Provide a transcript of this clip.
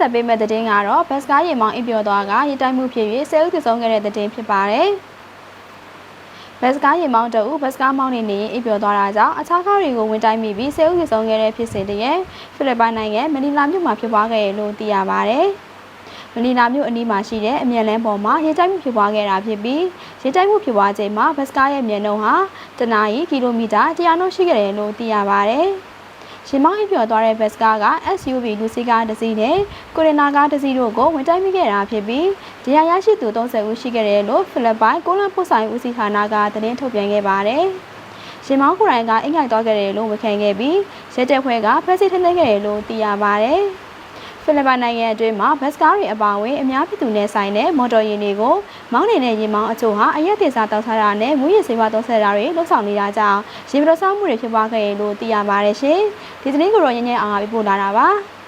ဆက်ပေးမဲ့တဲ့တင်ကတော့ဘတ်စကားရေမောင်းအိပ်ပျော်သွားကရေတိုက်မှုဖြစ်၍ဆဲဥတည်ဆုံးခဲ့တဲ့တဲ့တင်ဖြစ်ပါတယ်။ဘတ်စကားရေမောင်းတအုပ်ဘတ်စကားမောင်းနေနေအိပ်ပျော်သွားတာကြောင့်အခြားကားတွေကိုဝင်တိုက်မိပြီးဆဲဥတည်ဆုံးခဲ့တဲ့ဖြစ်စဉ်တည်းဖိလစ်ပိုင်နိုင်ငံမနီလာမြို့မှာဖြစ်ပွားခဲ့ရလို့သိရပါတယ်။မနီလာမြို့အနီးမှာရှိတဲ့အမြန်လန်းပေါ်မှာရေတိုက်မှုဖြစ်ပွားခဲ့တာဖြစ်ပြီးရေတိုက်မှုဖြစ်ပွားချိန်မှာဘတ်စကားရဲ့မြန်နှုန်းဟာတနာရီကီလိုမီတာ100နှုန်းရှိခဲ့တယ်လို့သိရပါတယ်။ ရှင်မောင်းအိပ်ပျော်သွားတဲ့ဘတ်စကားက SUV လူစီကားတစ်စီးနဲ့ကိုရီနာကားတစ်စီးတို့ကိုဝင်တိုက်မိခဲ့တာဖြစ်ပြီးတရားရရှိသူ30ဦးရှိခဲ့တယ်လို့ဖိလစ်ပိုင်ကိုလန်ပို့ဆိုင်ဦးစီးဌာနကသတင်းထုတ်ပြန်ခဲ့ပါတယ်။ရှင်မောင်းကိုရိုင်းကအင်္ဂိုက်သွားခဲ့တယ်လို့ဝန်ခံခဲ့ပြီးရဲတပ်ဖွဲ့ကဖမ်းဆီးထိန်းသိမ်းခဲ့တယ်လို့သိရပါတယ်။ ဖိလစ်ပိုင်နိုင်ငံအတွင်းမှာဘတ်စကားတွေအပါအဝင်အများပြည်သူနဲ့ဆိုင်တဲ့မော်တော်ယာဉ်တွေကိုမောင်းနေတဲ့ယာဉ်မောင်းအချို့ဟာအရက်တင်စားတောက်ထားတာနဲ့မူးယစ်ဆေးဝါးသုံးဆတာတွေလှုပ်ဆောင်နေတာကြောင့်ရေပတော်ဆောင်မှုတွေဖြစ်ပွားခဲ့ရလို့သိရပါတယ်ရှင်။ဒီသတင်းကိုတော့ညဉ့်ညဉ့်အောင်ပြပို့လာတာပါ။